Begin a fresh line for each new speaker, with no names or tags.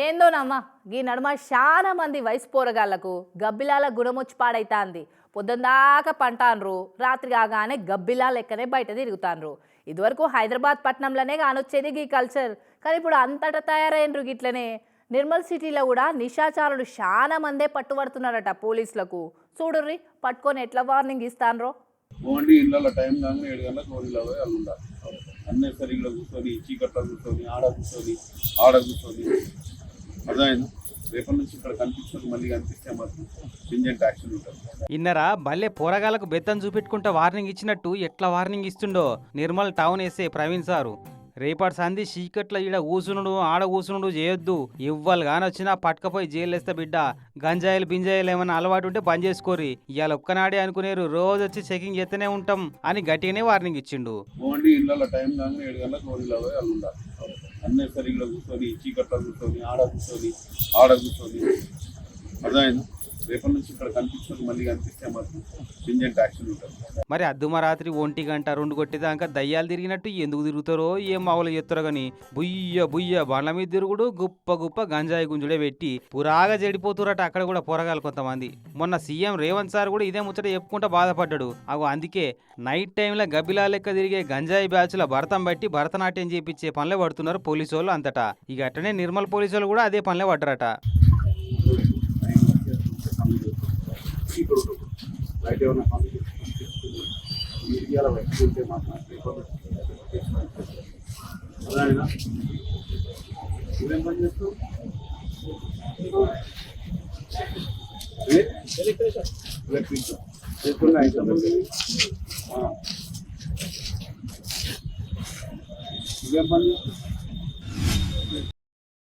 ఏందోనమ్మా ఈ నడుమ చాలా మంది వయసు పోరగాళ్ళకు గబ్బిలాల గుణమొచ్చి పాడైతాంది. పొద్దుందాకా పంటాన్రు రాత్రి కాగానే గబ్బిలా లెక్కనే బయట తిరుగుతాన్రు. ఇదివరకు హైదరాబాద్ పట్టణంలోనే కానొచ్చేది గీ కల్చర్. కానీ ఇప్పుడు అంతటా తయారైనరు గిట్లనే. నిర్మల్ సిటీలో కూడా నిశాచారులు చాలా మందే పట్టుబడుతున్నారట పోలీసులకు. చూడుర్రి పట్టుకొని ఎట్లా వార్నింగ్ ఇస్తాన్రో?
ఓన్లీ ఇళ్ళ టైం కానీ ఏడు గంటలకు ఓన్లీలో పోయి వాళ్ళు ఉండాలి సరిగ్గా కూర్చొని చీకట్లో కూర్చొని ఆడ కూర్చొని ఆడ కూర్చొని. అర్థమైందా? రేపటి నుంచి ఇక్కడ కనిపించదు మళ్ళీ కనిపిస్తే మాత్రం సింజెంట్ యాక్షన్ ఉంటుంది.
ఇన్నరా భలే పోరగాళ్ళకు బెత్తం చూపెట్టుకుంటా వార్నింగ్ ఇచ్చినట్టు ఎట్లా warning ఇస్తుండో Nirmal town SA Praveen sir. రేపటి సంధి చీకట్ల ఈడ ఊసునుడు ఆడ ఊసునుడు చేయొద్దు. ఇవ్వాలి కానొచ్చినా పట్టుకపోయి జైలేస్తే బిడ్డ. గంజాయిలు బింజాయిలు ఏమైనా అలవాటు ఉంటే బంద్ చేసుకోరి. ఇవాళ ఒక్కనాడే అనుకునేరు రోజు వచ్చి చెకింగ్ చేస్తూనే ఉంటాం అని గట్టిగానే వార్నింగ్ ఇచ్చిండు.
ఓన్లీ ఇళ్ళలో టైం ఏడు గంటలకు పోయి వాళ్ళు కూర్చొని చీకట్లో కూర్చొని ఆడ కూర్చొని ఆడ కూర్చొని. అర్థమైందా? రేపటి నుంచి ఇక్కడ కనిపించదు మళ్ళీ కనిపిస్తే మాత్రం ఇంజెంట్ యాక్షన్ ఉంటుంది.
మరి అద్దుమ రాత్రి ఒంటి గంట రెండు కొట్టేదాకా దయ్యాలు తిరిగినట్టు ఎందుకు తిరుగుతారో ఏం మావులు చెప్తారో కానీ బుయ్య బుయ్య బండ్ల మీద తిరుగుడు గుప్ప గుప్ప గంజాయి గుంజుడే పెట్టి పురాగా చెడిపోతురట అక్కడ కూడా పొరగాలి కొంతమంది. మొన్న సీఎం రేవంత్ సార్ కూడా ఇదే ముచ్చట చెప్పుకుంటా బాధపడ్డాడు. అగో అందుకే నైట్ టైంలో గబ్బిలా లెక్క తిరిగే గంజాయి బ్యాచ్ల భరతం బట్టి భరతనాట్యం చేపించే పనులే పడుతున్నారు పోలీసు వాళ్ళు అంతటా. ఇక అట్టనే నిర్మల్ పోలీసు వాళ్ళు కూడా అదే పనులే పడ్డారట.
బయట ఏమైనా పనులు మీడియాలో పెట్టుకుంటే మాత్రం అర్థమైందా ఇదేం పని చేస్తాం ఏ? ఎలక్ట్రిక్ చేస్తున్నా పని చేస్తాం